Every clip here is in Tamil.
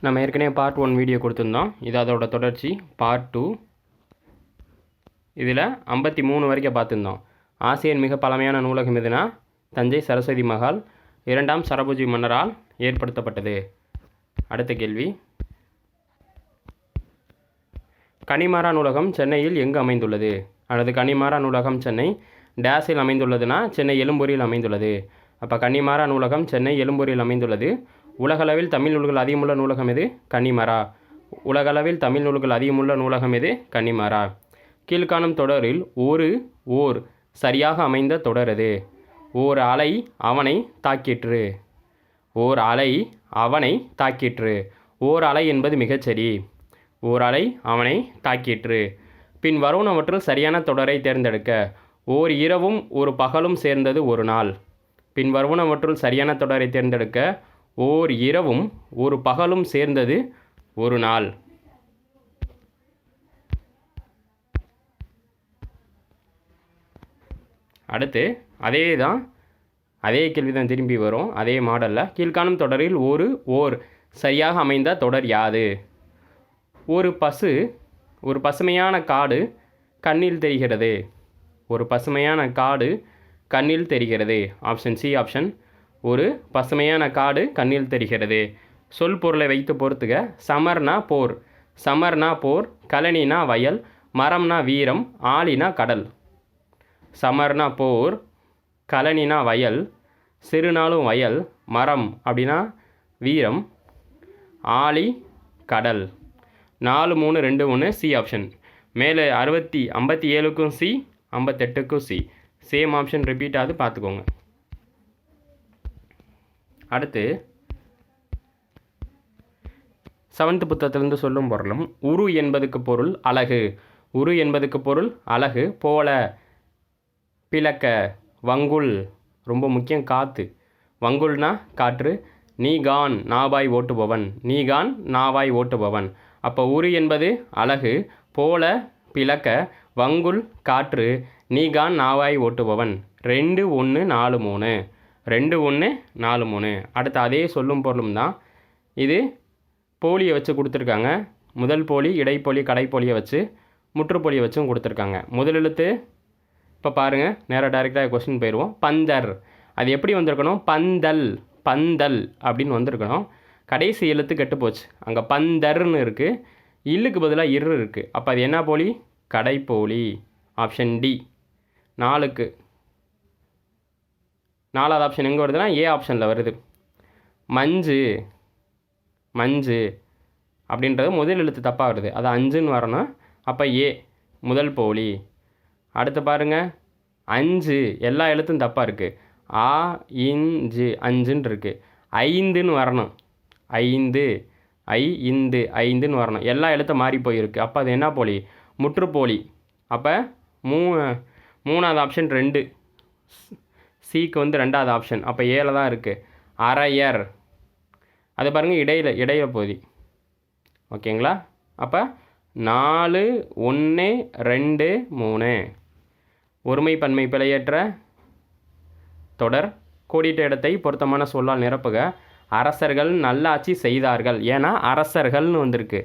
நம்ம ஏற்கனவே பார்ட் ஒன் வீடியோ கொடுத்துருந்தோம். இது அதோட தொடர்ச்சி. பார்ட் டூ இதில் ஐம்பத்தி மூணு வரைக்கும் பார்த்துருந்தோம். ஆசியன் மிக பழமையான நூலகம் எதுனா? தஞ்சை சரஸ்வதி மகால் இரண்டாம் சரபோஜி மன்னரால் ஏற்படுத்தப்பட்டது. அடுத்த கேள்வி. கனிமாரா நூலகம் சென்னையில் எங்கு அமைந்துள்ளது? அல்லது கனிமாரா நூலகம் சென்னை டேஸில் அமைந்துள்ளதுன்னா சென்னை எழும்பூரில் அமைந்துள்ளது. அப்போ கன்னிமாரா நூலகம் சென்னை எழும்பூரில் அமைந்துள்ளது. உலகளவில் தமிழ் நூல்கள் அதிகமுள்ள நூலகம் எது? கன்னிமரா. உலகளவில் தமிழ் நூல்கள் அதிகமுள்ள நூலகம் எது? கன்னிமரா. கீழ்காணும் தொடரில் ஒரு ஓர் சரியாக அமைந்த தொடர் எது? ஓர் அலை அவனை தாக்கிற்று. ஓர் அலை அவனை தாக்கிற்று. ஓர் அலை என்பது மிகச்சரி ஓர் அலை அவனை தாக்கிற்று. பின் வருவனவற்றில் சரியான தொடரை தேர்ந்தெடுக்க ஓர் இரவும் ஒரு பகலும் சேர்ந்தது ஒரு நாள். பின் வருவனவற்றுள் சரியான தொடரை தேர்ந்தெடுக்க ஓர் இரவும் ஒரு பகலும் சேர்ந்தது ஒரு நாள். அடுத்து அதே தான் அதே கேள்வி தான் திரும்பி வரும். அதே மாடலில் கீழ்காணும் தொடரில் ஒரு ஓர் சரியாக அமைந்த தொடர் யாது? ஒரு பசு ஒரு பசுமையான காடு கண்ணில் தெரிகிறது. ஒரு பசுமையான காடு கண்ணில் தெரிகிறது. ஆப்ஷன் சி ஆப்ஷன் ஒரு பசுமையான காடு கண்ணில் தெரிகிறது. சொல் பொருளை வைத்து பொறுத்துக. சமர்னா போர். சமர்னா போர் கலனினா வயல் மரம்னா வீரம் ஆளினா கடல். சமர்னா போர் கலனினா வயல் சிறுநாளும் வயல் மரம் அப்படின்னா வீரம் ஆளி கடல். நாலு மூணு ரெண்டு ஒன்று சி ஆப்ஷன். மேலே அறுபத்தி ஐம்பத்தி ஏழுக்கும் சி ஐம்பத்தெட்டுக்கும் சி. சேம் ஆப்ஷன் ரிப்பீட் ஆகுது பார்த்துக்கோங்க. அடுத்து செவன்த் புத்தகத்திலிருந்து சொல்லும் பொருளும் உரு என்பதுக்கு பொருள் அழகு. உரு என்பதுக்கு பொருள் அழகு போல பிளக்க வங்குல் ரொம்ப முக்கியம் காற்று வங்குல்னா காற்று. நீகான் நாவாய் ஓட்டுபவன். நீகான் நாவாய் ஓட்டுபவன். அப்போ உரு என்பது அழகு போல பிளக்க வங்குல் காற்று. நீகான் நாவாய் ஓட்டுபவன். ரெண்டு ஒன்று நாலு மூணு. ரெண்டு ஒன்று நாலு மூணு. அடுத்து அதே சொல்லும் பொருளும் தான். இது போலியை வச்சு கொடுத்துருக்காங்க. முதல் போலி இடைப்போலி கடைப்போலியை வச்சு முற்றுப்போலியை வச்சும் கொடுத்துருக்காங்க. முதல் எழுத்து இப்போ பாருங்கள் நேராக டைரெக்டாக கொஸ்டின் போயிடுவோம். பந்தர். அது எப்படி வந்திருக்கணும்? பந்தல் பந்தல் அப்படின்னு வந்திருக்கணும். கடைசி எழுத்து கெட்டு போச்சு. அங்கே பந்தர்னு இருக்குது இல்லுக்கு பதிலாக இரு இருக்குது அப்போ அது என்ன போலி? கடைப்போலி. Option D. நாலுக்கு. நாலாவது ஆப்ஷன் எங்கே வருதுன்னா ஏ ஆப்ஷனில் வருது. மஞ்சு மஞ்சு அப்படின்றது முதல் எழுத்து தப்பாக வருது. அது அஞ்சுன்னு வரணும். அப்போ ஏ முதல் போலி. அடுத்து பாருங்கள் அஞ்சு எல்லா எழுத்தும் தப்பாக இருக்குது ஆ இஞ்சு அஞ்சுன்னு இருக்குது ஐந்துன்னு வரணும். ஐந்து ஐ இந்து ஐந்துன்னு வரணும். எல்லா எழுத்தும் மாறி போயிருக்கு. அப்போ அது என்ன போலி? முற்றுப்போலி. அப்போ மூ மூணாவது ஆப்ஷன் ரெண்டு. சிக்கு வந்து ரெண்டாவது ஆப்ஷன் அப்போ ஏழை தான் இருக்குது அரையர். அது பாருங்கள் இடையில இடையில போதி ஓகேங்களா அப்போ நாலு ஒன்று ரெண்டு மூணு. ஒருமை பன்மை பிழையற்ற தொடர் கோடிட்ட இடத்தை பொருத்தமான சொல்லால் நிரப்புக. அரசர்கள் நல்லாட்சி செய்தார்கள். ஏன்னா அரசர்கள்னு வந்திருக்கு.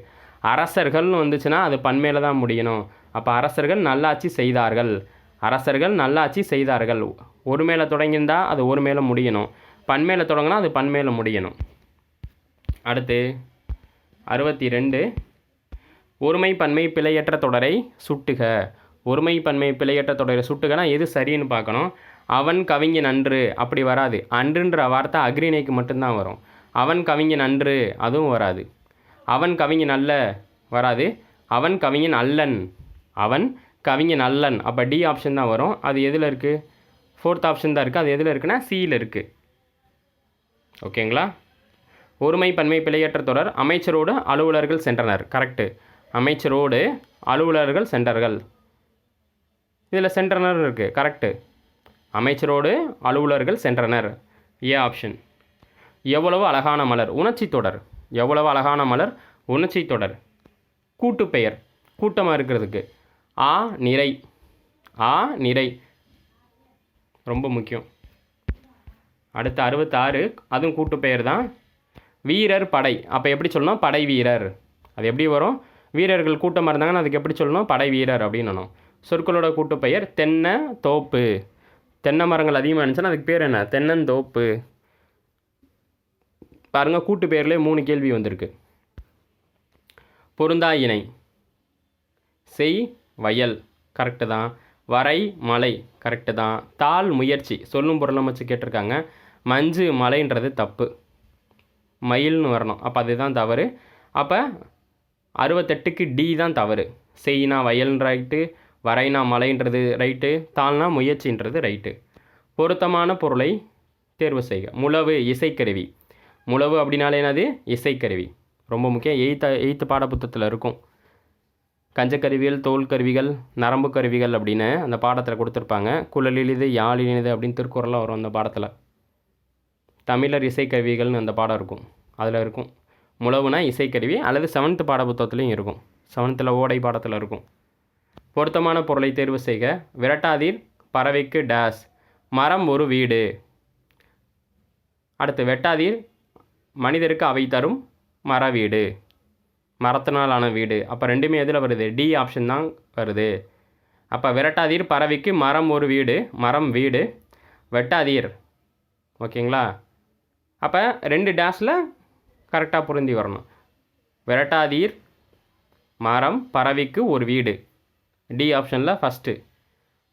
அரசர்கள்னு வந்துச்சுன்னா அது பன்மையில் தான் முடியணும். அப்போ அரசர்கள் நல்லாட்சி செய்தார்கள். அரசர்கள் நல்லாட்சி செய்தார்கள். ஒரு மேலே தொடங்கியிருந்தா அது ஒரு மேலே முடியணும். பன்மேல தொடங்கினா அது பன்மேல முடியணும். அடுத்து அறுபத்தி ரெண்டு ஒருமை பன்மை பிழையற்ற தொடரை சுட்டுக. ஒருமை பன்மை பிழையற்ற தொடரை சுட்டுகனா எது சரின்னு பார்க்கணும். அவன் கவிஞன் நன்று அப்படி வராது. அன்றுன்ற வார்த்தை அக்ரிணைக்கு மட்டும்தான் வரும். அவன் கவிஞன் அன்று அதுவும் வராது. அவன் கவிஞன் அல்ல வராது. அவன் கவிஞன் அல்லன் அவன் கவிஞன் அல்லன். அப்போ டி ஆப்ஷன் தான் வரும். அது எதில் இருக்குது ஃபோர்த் ஆப்ஷன் தான் இருக்குது அது எதில் இருக்குன்னா சியில் இருக்குது ஓகேங்களா ஒருமை பன்மை பிழையற்ற தொடர். அமைச்சரோடு அலுவலர்கள் சென்றனர். கரெக்டு அமைச்சரோடு அலுவலர்கள் சென்றார்கள். இதில் சென்றனர் இருக்குது கரெக்டு அமைச்சரோடு அலுவலர்கள் சென்றனர். ஏ ஆப்ஷன் எவ்வளவு அழகான மலர். உணர்ச்சி தொடர். எவ்வளவு அழகான மலர். உணர்ச்சி தொடர். கூட்டு பெயர். கூட்டமாக இருக்கிறதுக்கு. ஆ நிறை. ஆ நிறை. ரொம்ப முக்கியம். அடுத்து அறுபத்தாறு அதுவும் கூட்டு பெயர் தான் வீரர் படை. அப்போ எப்படி சொல்லணும்? படை வீரர். அது எப்படி வரும்? வீரர்கள் கூட்டமாக இருந்தாங்கன்னா அதுக்கு எப்படி சொல்லணும்? படை வீரர் அப்படின்னு சொற்களோட கூட்டுப்பெயர் தென்னை தோப்பு. தென்னை மரங்கள் அதிகமாக இருந்துச்சுன்னா அதுக்கு பேர் என்ன? தென்னந்தோப்பு. பாருங்க கூட்டு பேர்லேயே மூணு கேள்வி வந்திருக்கு. பொருந்தா இணை. செய் வயல் கரெக்டு தான். வரை மலை கரெக்டு தான். தாள் முயற்சி சொல்லும் பொருளும் வச்சு கேட்டிருக்காங்க. மஞ்சு மலைன்றது தப்பு. மயில்னு வரணும். அப்போ அதுதான் தவறு. அப்போ அறுபத்தெட்டுக்கு டி தான் தவறு. செய்னா வயல்ன்ற ரைட்டு வரைனா மலைன்றது ரைட்டு தாள்னா முயற்சின்றது ரைட்டு பொருத்தமான பொருளை தேர்வு செய்க. முழவு இசைக்கருவி. முழவு அப்படின்னாலே என்னது? இசைக்கருவி. ரொம்ப முக்கியம். எய்த்து எயித்து பாடப்புத்தகத்தில் இருக்கும். கஞ்சக்கருவிகள் தோல் கருவிகள் நரம்பு கருவிகள் அப்படின்னு அந்த பாடத்தில் கொடுத்துருப்பாங்க. குழலிலிது யாழினிது அப்படின்னு திருக்குறளாக வரும் அந்த பாடத்தில். தமிழர் இசைக்கருவிகள்னு அந்த பாடம் இருக்கும். அதில் இருக்கும். முழவுனா இசைக்கருவி அல்லது செவன்த்து பாடப்புத்தகத்துலேயும் இருக்கும். செவன்த்தில் ஓடை பாடத்தில் இருக்கும். பொருத்தமான பொருளை தேர்வு செய்க. விரட்டாதீர் பறவைக்கு டேஸ் மரம் ஒரு வீடு. அடுத்து வெட்டாதீர் மனிதருக்கு அவை தரும் மர வீடு மரத்தினால் ஆன வீடு. அப்போ ரெண்டுமே எதில் வருது? டி ஆப்ஷன் தான் வருது. அப்போ விரட்டாதீர் பறவைக்கு மரம் ஒரு வீடு மரம் வீடு வெட்டாதீர். ஓகேங்களா? அப்போ ரெண்டு டேஷில் கரெக்டாக பொருந்தி வரணும். விரட்டாதீர் மரம் பறவைக்கு ஒரு வீடு. டி ஆப்ஷனில் ஃபஸ்ட்டு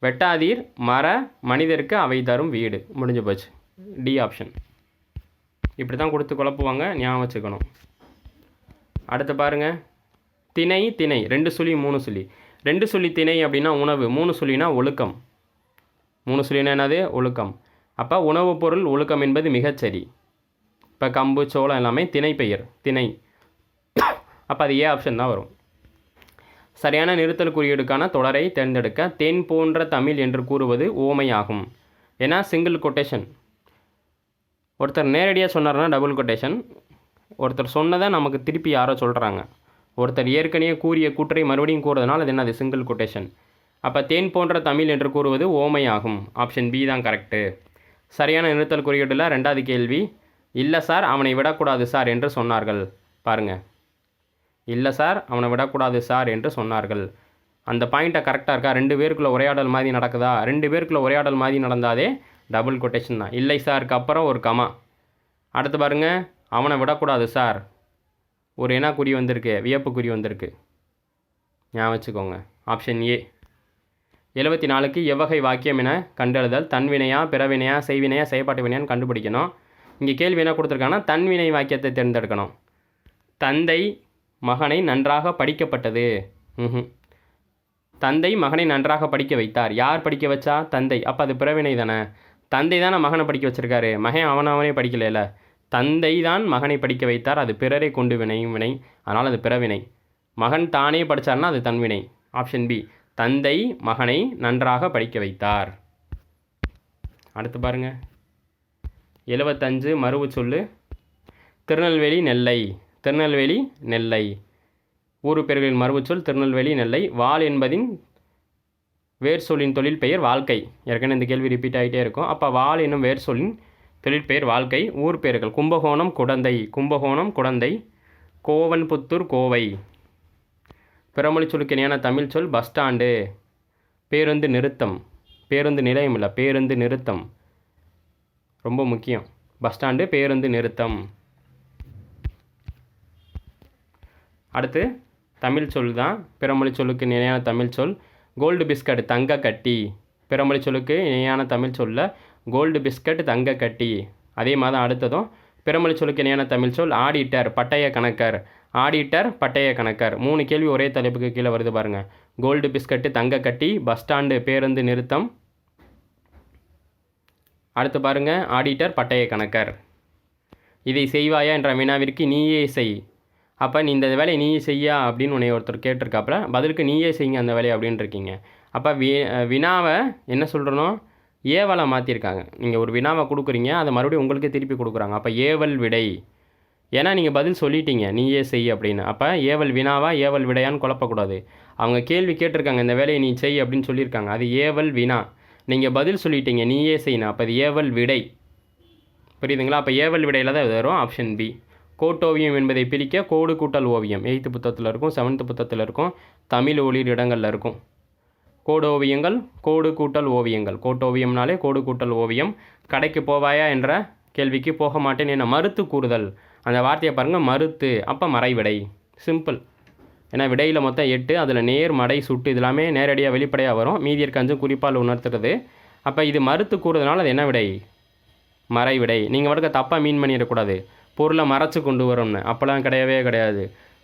வெட்டாதீர் மர மனிதருக்கு அவை தரும் வீடு. முடிஞ்சு போச்சு. டி ஆப்ஷன் இப்படி தான் கொடுத்து குழப்புவாங்க ஞாபகம் வச்சுக்கணும். அடுத்து பாருங்கள் திணை திணை. ரெண்டு சொல்லி மூணு சொல்லி. ரெண்டு சொல்லி திணை அப்படின்னா உணவு. மூணு சொல்லினா ஒழுக்கம். மூணு சொல்லினா என்னது? ஒழுக்கம். அப்போ உணவுப் பொருள் ஒழுக்கம் என்பது மிகச்சரி. இப்போ கம்பு சோளம் எல்லாமே திணை பெயர். திணை. அப்போ அது ஏ ஆப்ஷன் தான் வரும். சரியான நிறுத்தல் குறியீடுக்கான தொடரை தேர்ந்தெடுக்க தேன் போன்ற தமிழ் என்று கூறுவது ஓமையாகும். ஏன்னா சிங்கிள் கொட்டேஷன் ஒருத்தர் நேரடியாக சொன்னார்னா டபுள் கொட்டேஷன் ஒருத்தர் சொன்னதை நமக்கு திருப்பி யாரோ சொல்கிறாங்க ஒருத்தர் ஏற்கனவே கூறிய கூற்றை மறுபடியும் கூறுறதுனால அது என்னது? சிங்கிள் கொட்டேஷன் அப்போ தேன் போன்ற தமிழ் என்று கூறுவது ஓமையாகும் ஆப்ஷன் பி தான் கரெக்டு சரியான நிறுத்தல் குறியீட்டில் ரெண்டாவது கேள்வி இல்லை சார் அவனை விடக்கூடாது சார் என்று சொன்னார்கள். பாருங்கள் இல்லை சார் அவனை விடக்கூடாது சார் என்று சொன்னார்கள். அந்த பாயிண்ட்டை கரெக்டாக இருக்கா? ரெண்டு பேருக்குள்ள உரையாடல் மாதிரி நடக்குதா? ரெண்டு பேருக்குள்ள உரையாடல் மாதிரி நடந்தாதே டபுள் கொட்டேஷன் தான். இல்லை சாருக்கு அப்புறம் ஒரு கமா அடுத்து பாருங்கள் அவனை விடக்கூடாது சார். ஒரு என்ன குறி வந்திருக்கு வியப்பு குறி வந்திருக்கு. ஞாபகம் வச்சுக்கோங்க. ஆப்ஷன் ஏ எழுபத்தி நாலுக்கு எவ்வகை வாக்கியம் என கண்டெழுதல் தன்வினையா பிறவினையா செய்வினையா செயற்பாட்டு வினையான்னு கண்டுபிடிக்கணும். இங்கே கேள்வி என்ன கொடுத்துருக்காங்கன்னா தன்வினை வாக்கியத்தை தேர்ந்தெடுக்கணும். தந்தை மகனை நன்றாக படிக்கப்பட்டது. ம்ஹும். தந்தை மகனை நன்றாக படிக்க வைத்தார். யார் படிக்க வச்சா? தந்தை. அப்போ அது பிறவினை தானே. தந்தை தானே மகனை படிக்க வச்சுருக்காரு. மகன் அவனை அவனே படிக்கலைல தந்தை தான் மகனை படிக்க வைத்தார் அது பிறரை கொண்டு வினையும் வினை. அதனால் அது பிறவினை. மகன் தானே படித்தார்னா அது தன்வினை ஆப்ஷன் பி தந்தை மகனை நன்றாக படிக்க வைத்தார். அடுத்து பாருங்க. எழுபத்தஞ்சு மறுவு சொல்லு. திருநெல்வேலி நெல்லை திருநெல்வேலி நெல்லை. ஊரு பெயர்களின் சொல் திருநெல்வேலி நெல்லை. வால் என்பதின் வேர் சொல்லின் தொழில் பெயர் வாழ்க்கை. ஏற்கனவே இந்த கேள்வி ரிப்பீட் ஆகிட்டே இருக்கும். அப்போ வால் என்னும் வேர் சொல்லின் தொழிற்பெயர் வாழ்க்கை ஊர் பெயர்கள் கும்பகோணம் குடந்தை கும்பகோணம் குடந்தை கோவன்புத்தூர் கோவை. பிறமொழி சொல்லுக்கு இணையான தமிழ் சொல் பஸ் ஸ்டாண்டு. பேருந்து நிறுத்தம். பேருந்து நிலையம் இல்லை பேருந்து நிறுத்தம். ரொம்ப முக்கியம். பஸ் ஸ்டாண்டு பேருந்து நிறுத்தம். அடுத்து தமிழ் சொல் தான் பிறமொழி சொல்லுக்கு இணையான தமிழ் சொல். கோல்டு பிஸ்கட் தங்க கட்டி. பிறமொழி சொல்லுக்கு இணையான தமிழ் சொல்ல கோல்டு பிஸ்கட் தங்க கட்டி. அதே மாதம் அடுத்ததும் பிறமொழி சொல்லுக்கு இணையான தமிழ் சொல் ஆடிட்டர் பட்டய கணக்கர். ஆடிட்டர் பட்டய கணக்கர். மூணு கேள்வி ஒரே தலைப்புக்கு கீழே வருது பாருங்கள் கோல்டு பிஸ்கட்டு தங்க கட்டி பஸ் ஸ்டாண்டு பேருந்து நிறுத்தம். அடுத்து பாருங்கள் ஆடிட்டர் பட்டய கணக்கர். இதை செய்வாயா? என்ற வினாவிற்கு நீயே செய். அப்போ நீ இந்த வேலையை நீயே செய்யா? அப்படின்னு உன்னை ஒருத்தர் கேட்டிருக்காப்புல. பதிலுக்கு நீயே செய்யுங்க அந்த வேலையை அப்படின்னு இருக்கீங்க. அப்போ வி வினாவை என்ன சொல்கிறனோ ஏவலை மாற்றிருக்காங்க நீங்கள் ஒரு வினாவை கொடுக்குறீங்க அதை மறுபடியும் உங்களுக்கே திருப்பி கொடுக்குறாங்க. அப்போ ஏவல் விடை. ஏன்னா நீங்கள் பதில் சொல்லிட்டீங்க நீயே செய் அப்படின்னு. அப்போ ஏவல் வினாவா ஏவல் விடையான்னு குழப்பக்கூடாது. அவங்க கேள்வி கேட்டிருக்காங்க இந்த வேலையை நீ செய் அப்படின்னு சொல்லியிருக்காங்க. அது ஏவல் வினா. நீங்கள் பதில் சொல்லிட்டீங்க நீயே செய்யணும் அப்போ அது ஏவல் விடை. புரியுதுங்களா? அப்போ ஏவல் விடையில் தான் இது வரும் ஆப்ஷன் பி கோட்டோவியம் என்பதை பிரிக்க கோடு கூட்டல் ஓவியம். எயித்து புத்தகத்தில் இருக்கும் செவன்த்து புத்தகத்தில் இருக்கும் தமிழ் ஒளிர் இடங்களில் இருக்கும். கோடோவியங்கள் கோடு கூட்டல் ஓவியங்கள். கோட்டோவியம்னாலே கோடு கூட்டல் ஓவியம். கடைக்கு போவாயா என்ற கேள்விக்கு போக மாட்டேன் என மறுத்து கூறுதல். அந்த வார்த்தையை பாருங்கள் மறுத்து. அப்போ மறைவிடை. சிம்பிள் ஏன்னா விடையில் மொத்தம் எட்டு அதில் நேர் மடை சுட்டு இதெல்லாமே நேரடியாக வெளிப்படையாக வரும். மீதி இருக்க அஞ்சும் குறிப்பால் உணர்த்துறது. அப்போ இது மறுத்து கூறுறதுனால அது என்ன விடை? மறைவிடை. நீங்கள் மட்டும் தப்பாக மீன் பண்ணிடக்கூடாது. பொருளை மறைச்சு கொண்டு வரோம்னு அப்போல்லாம் கிடையவே கிடையாது.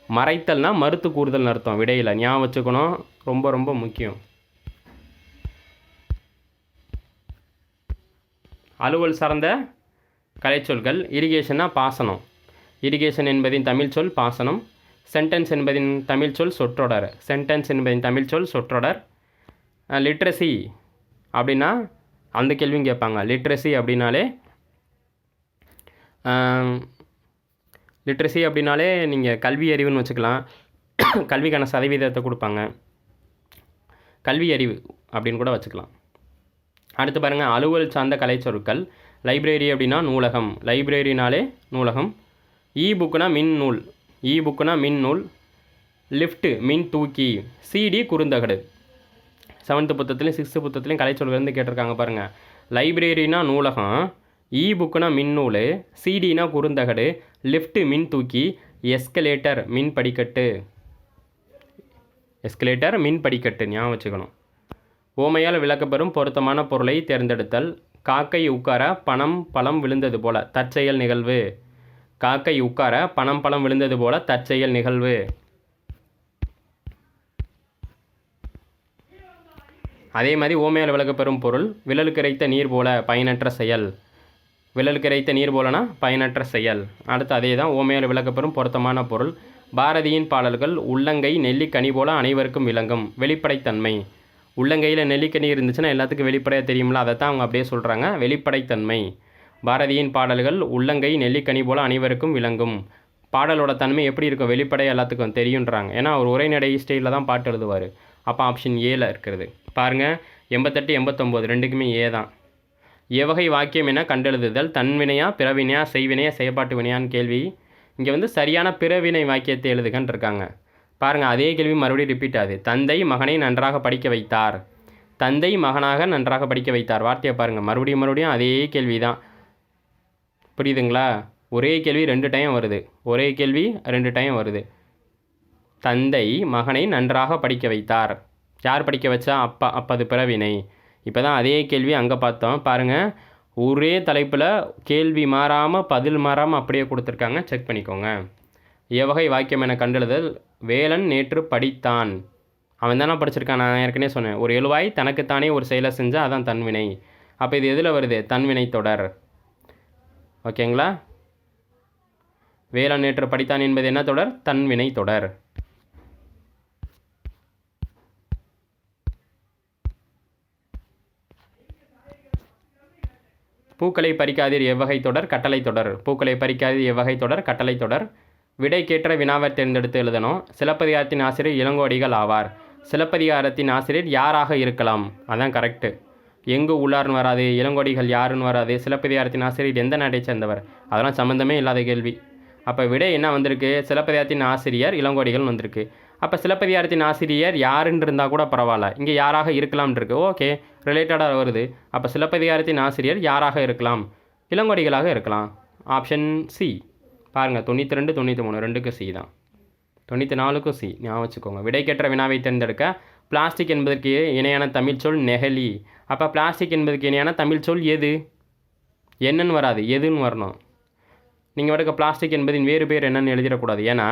மறைத்தல்னால் மறுத்து கூறுதல்னு அர்த்தம். விடையில் ஞாபகம் வச்சுக்கணும். ரொம்ப ரொம்ப முக்கியம். அலுவல் சார்ந்த கலைச்சொற்கள் இரிகேஷனா பாசனம். இரிகேஷன் என்பதின் தமிழ் சொல் பாசனம். சென்டென்ஸ் என்பதின் தமிழ் சொல் சொற்றொடர். சென்டென்ஸ் என்பதின் தமிழ் சொல் சொற்றொடர். லிட்ரஸி அப்படின்னா அந்த கேள்வியும் கேட்பாங்க. லிட்ரஸி அப்படின்னாலே லிட்ரஸி அப்படின்னாலே நீங்கள் கல்வி அறிவுன்னு வச்சுக்கலாம். கல்விக்கான சதவீதத்தை கொடுப்பாங்க. கல்வி அறிவு அப்படின்னு கூட வச்சுக்கலாம். அடுத்து பாருங்கள் அலுவல் சார்ந்த கலைச்சொற்கள் லைப்ரரி அப்படின்னா நூலகம். லைப்ரரினாலே நூலகம். இ புக்குனா மின் நூல். இ புக்குனா மின் நூல். லிஃப்ட்டு மின் தூக்கி. சிடி குறுந்தகடு. செவன்த்து புத்தத்துலேயும் சிக்ஸ்த்து புத்தத்துலேயும் கலை இருந்து கேட்டிருக்காங்க பாருங்கள் லைப்ரரினா நூலகம். இ புக்குனா மின்னூல் சிடினா குறுந்தகடு. லிஃப்ட்டு மின் தூக்கி. எஸ்கலேட்டர் மின் படிக்கட்டு. எஸ்கலேட்டர் மின் படிக்கட்டு. ஞாபகம் வச்சுக்கணும். ஓமையால் விளக்கப்பெறும் பொருத்தமான பொருளை தேர்ந்தெடுத்தல். காக்கை உட்கார பணம் பழம் விழுந்தது போல தற்செயல் நிகழ்வு. காக்கை உட்கார பணம் பழம் விழுந்தது போல தற்செயல் நிகழ்வு. அதே மாதிரி ஓமையால் விளக்கப்பெறும் பொருள் விழல் கிடைத்த நீர் போல பயனற்ற செயல். விழல் கிடைத்த நீர் போலனா பயனற்ற செயல். அடுத்து அதே தான் ஓமையால் விளக்கப்பெறும் பொருத்தமான பொருள். பாரதியின் பாடல்கள் உள்ளங்கை நெல்லிக்கனி போல அனைவருக்கும் விளங்கும். வெளிப்படைத்தன்மை. உள்ளங்கையில் நெல்லிக்கனி இருந்துச்சுன்னா எல்லாத்துக்கும் வெளிப்படையாக தெரியும்ல அதை தான் அவங்க அப்படியே சொல்கிறாங்க வெளிப்படைத்தன்மை. பாரதியின் பாடல்கள் உள்ளங்கை நெல்லிக்கனி போல் அனைவருக்கும் விளங்கும். பாடலோட தன்மை எப்படி இருக்கும்? வெளிப்படையாக எல்லாத்துக்கும் தெரியுன்றாங்க ஏன்னா அவர் உரைநடை ஸ்டைலில் தான் பாட்டு எழுதுவார். அப்போ ஆப்ஷன் ஏல இருக்கிறது பாருங்கள் எண்பத்தெட்டு எண்பத்தொம்போது ரெண்டுக்குமே ஏ தான். எவகை வாக்கியம் என கண்டெழுதுதல் தன்வினையா பிறவினையா செய்வினையா செயற்பாட்டு வினையான்னு கேள்வி. இங்கே வந்து சரியான பிறவினை வாக்கியத்தை எழுதுகன்னு இருக்காங்க பாருங்கள் அதே கேள்வி மறுபடியும் ரிப்பீட் ஆகுது. தந்தை மகனை நன்றாக படிக்க வைத்தார். தந்தை மகனாக நன்றாக படிக்க வைத்தார். வார்த்தையை பாருங்கள் மறுபடியும் மறுபடியும் அதே கேள்வி தான் புரியுதுங்களா? ஒரே கேள்வி ரெண்டு டைம் வருது. ஒரே கேள்வி ரெண்டு டைம் வருது. தந்தை மகனை நன்றாக படிக்க வைத்தார். யார் படிக்க வச்சா? அப்பா அப்பது பிறவினை. இப்போ தான் அதே கேள்வி அங்கே பார்த்தோம். பாருங்கள் ஒரே தலைப்பில் கேள்வி மாறாமல் பதில் மாறாமல் அப்படியே கொடுத்துருக்காங்க. செக் பண்ணிக்கோங்க. எவகை வாக்கியம் என கண்டெழுதல் வேலன் நேற்று படித்தான். அவன் தானே படிச்சிருக்கான்? நான் ஏற்கனவே சொன்னேன். ஒரு எழுவாய் தனக்குத்தானே ஒரு செயலை செஞ்சால் அதான் தன்வினை அப்போ இது எதில் வருது? தன்வினை தொடர். ஓகேங்களா? வேலன் நேற்று படித்தான் என்பது என்ன தொடர்? தன்வினை தொடர். பூக்களை பறிக்காதீர் எவ்வகை தொடர்? கட்டளை தொடர். பூக்களை பறிக்காதீர் எவ்வகை தொடர்? கட்டளை தொடர். விடைக்கேற்ற வினாவை தேர்ந்தெடுத்து எழுதணும். சிலப்பதிகாரத்தின் ஆசிரியர் இளங்கோடிகள் ஆவார். சிலப்பதிகாரத்தின் ஆசிரியர் யாராக இருக்கலாம்? அதான் கரெக்டு எங்கு உள்ளார்னு வராது இளங்கோடிகள் யாருன்னு வராது சிலப்பதிகாரத்தின் ஆசிரியர் எந்த நாட்டை சேர்ந்தவர்? அதெல்லாம் சம்மந்தமே இல்லாத கேள்வி. அப்போ விடை என்ன வந்திருக்கு? சிலப்பதிகாரத்தின் ஆசிரியர் இளங்கோடிகள் வந்திருக்கு. அப்போ சிலப்பதிகாரத்தின் ஆசிரியர் யாருன்னு இருந்தால் கூட பரவாயில்ல. இங்கே யாராக இருக்கலாம்னு இருக்கு. ஓகே ரிலேட்டடாக வருது. அப்போ சிலப்பதிகாரத்தின் ஆசிரியர் யாராக இருக்கலாம்? இளங்கோடிகளாக இருக்கலாம். ஆப்ஷன் சி பாருங்கள் தொண்ணூற்றி ரெண்டு தொண்ணூற்றி மூணு ரெண்டுக்கும் சி தான். தொண்ணூற்றி நாலுக்கும் சி ஞாபகம் வச்சுக்கோங்க. விடைக்கற்ற வினாவை தேர்ந்தெடுக்க பிளாஸ்டிக் என்பதற்கு இணையான தமிழ் சொல் நெகலி. அப்போ பிளாஸ்டிக் என்பதற்கு இணையான தமிழ் சொல் எது? என்னன்னு வராது எதுன்னு வரணும். நீங்கள் வடக்க பிளாஸ்டிக் என்பதின் வேறு பேர் என்னன்னு எழுதிடக்கூடாது. ஏன்னா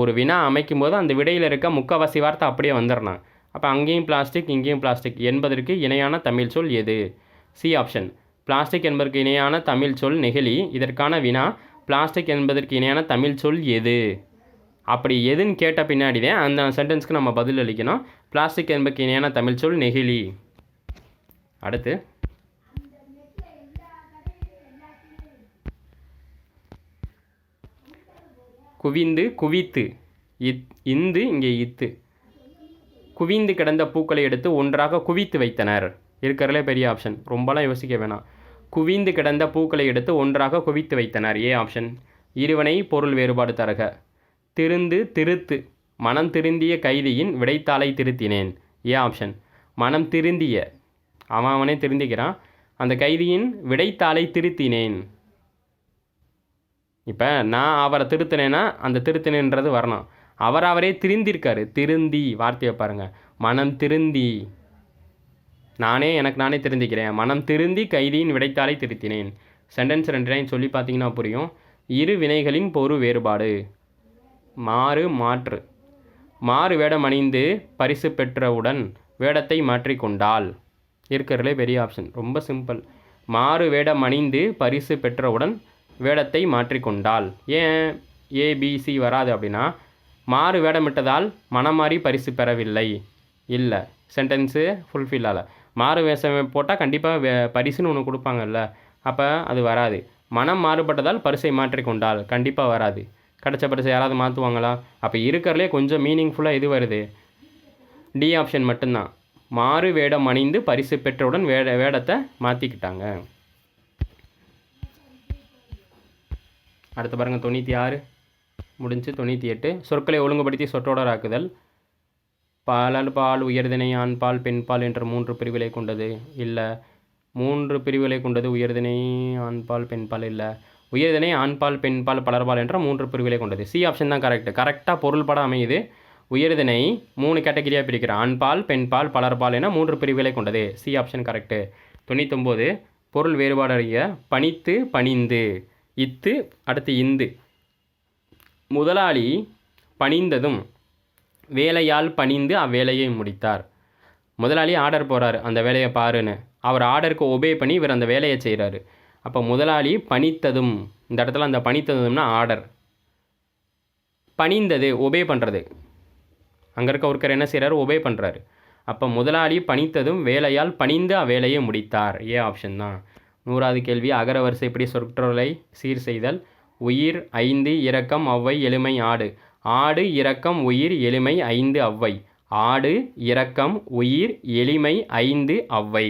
ஒரு வினா அமைக்கும் போது அந்த விடையில் இருக்க முக்கவாசி வார்த்தை அப்படியே வந்துடணும் அப்போ அங்கேயும் பிளாஸ்டிக் இங்கேயும் பிளாஸ்டிக் என்பதற்கு இணையான தமிழ் சொல் எது? சி ஆப்ஷன் பிளாஸ்டிக் என்பதற்கு இணையான தமிழ் சொல் நெகிழி இதற்கான வினா பிளாஸ்டிக் என்பதற்கு இணையான தமிழ் சொல் எது? அப்படி எதுன்னு கேட்ட பின்னாடி தான் அந்த சென்டென்ஸ்க்கு நம்ம பதில் அளிக்கணும். பிளாஸ்டிக் என்பதுக்கு இணையான தமிழ் சொல் நெகிழி. அடுத்து. குவிந்து குவித்து. இத் இந்து இங்கே இத்து. குவிந்து கிடந்த பூக்களை எடுத்து ஒன்றாக குவித்து வைத்தனர். இருக்கிறதுலே பெரிய ஆப்ஷன் ரொம்பலாம் யோசிக்க வேணாம். குவிந்து கிடந்த பூக்களை எடுத்து ஒன்றாக குவித்து வைத்தனர். A option. இருவனை பொருள் வேறுபாடு தரக. திருந்து திருத்து. மனம் திருந்திய கைதியின் விடைத்தாளை திருத்தினேன். A option. மனம் திருந்திய. அவன் அவனே திருந்திக்கிறான் அந்த கைதியின் விடைத்தாளை திருத்தினேன். இப்போ நான் அவரை திருத்தினேன்னா அந்த திருத்தினேன்றது வரணும். அவர் அவரே திருந்திருக்காரு. திருந்தி. வார்த்தையை பாருங்க. மனம் திருந்தி. நானே எனக்கு நானே திருந்திக்கிறேன் மனம் திருந்தி கைதியின் விடைத்தாளை திருத்தினேன். சென்டென்ஸ் ரெண்டு லைன் சொல்லி பார்த்தீங்கன்னா புரியும். இரு வினைகளின் பொறு வேறுபாடு. மாறு மாற்று. மாறு வேடம் அணிந்து பரிசு பெற்றவுடன் வேடத்தை மாற்றிக்கொண்டால் இருக்கிறதுலே பெரிய ஆப்ஷன் ரொம்ப சிம்பிள் மாறு வேடம் அணிந்து பரிசு பெற்றவுடன் வேடத்தை மாற்றிக்கொண்டால் ஏன்? ஏபிசி வராது அப்படின்னா மாறு வேடமிட்டதால் மனம் மாறி பரிசு பெறவில்லை. இல்லை. சென்டென்ஸு ஃபுல்ஃபில் ஆகலை மாறு வேஷம் போட்டால் கண்டிப்பாக வே பரிசுன்னு ஒன்று கொடுப்பாங்கல்ல. அப்போ அது வராது. மனம் மாறுபட்டதால் பரிசை மாற்றிக்கொண்டால் கண்டிப்பாக வராது. கிடச்ச பரிசை யாராவது மாற்றுவாங்களா அப்போ இருக்கிறதுலே கொஞ்சம் மீனிங்ஃபுல்லாக இது வருது. டி ஆப்ஷன் மட்டும்தான். மாறு வேடம் அணிந்து பரிசு பெற்றவுடன் வேட வேடத்தை மாற்றிக்கிட்டாங்க அடுத்து பாருங்கள் தொண்ணூற்றி ஆறு. முடிஞ்சு தொண்ணூற்றி எட்டு. சொற்களை ஒழுங்குபடுத்தி சொற்றொடராக்குதல். பலர்பால் உயர்தினை உயர்திணை பெண்பால் என்ற மூன்று பிரிவுகளை கொண்டது இல்லை. மூன்று பிரிவுகளை கொண்டது உயர்திணை ஆண்பால் பெண்பால் இல்லை. உயர்தினை ஆண்பால் பெண்பால் பலர்பால் என்ற மூன்று பிரிவுகளை கொண்டது. சி ஆப்ஷன் தான் கரெக்ட் கரெக்டாக பொருள்பட அமையுது. உயர்தினை மூணு கேட்டகரியாக பிரிக்கிறோம் ஆண்பால் பெண்பால் பலர்பால் என மூன்று பிரிவுகளை கொண்டது. சி ஆப்ஷன் கரெக்டு தொண்ணூத்தொம்போது பொருள் வேறுபாடு அறிய பணித்து பணிந்து. இத்து அடுத்து இந்து. முதலாளி பணிந்ததும் வேலையால் பணிந்து அவ்வேலையை முடித்தார். முதலாளி ஆர்டர் போகிறாரு அந்த வேலையை பாருன்னு. அவர் ஆர்டருக்கு ஒபே பண்ணி இவர் அந்த வேலையை செய்கிறாரு அப்போ முதலாளி பணித்ததும் இந்த இடத்துல அந்த பணித்ததும்னா ஆர்டர் பணிந்தது ஒபே பண்ணுறது அங்கே இருக்க ஒருக்கர் என்ன செய்கிறாரு ஒபே பண்ணுறாரு அப்போ முதலாளி பணித்ததும் வேலையால் பணிந்து அவ்வேலையை முடித்தார். ஏ ஆப்ஷன் தான். நூறாவது கேள்வி அகர வரிசைப்படி சொற்றொடரை சீர் செய்தல்? உயிர் ஐந்து இரக்கம் அவ்வை எளிமை ஆடு. ஆடு இரக்கம் உயிர் எளிமை ஐந்து அவ்வை. ஆடு இரக்கம் உயிர் எளிமை ஐந்து அவ்வை.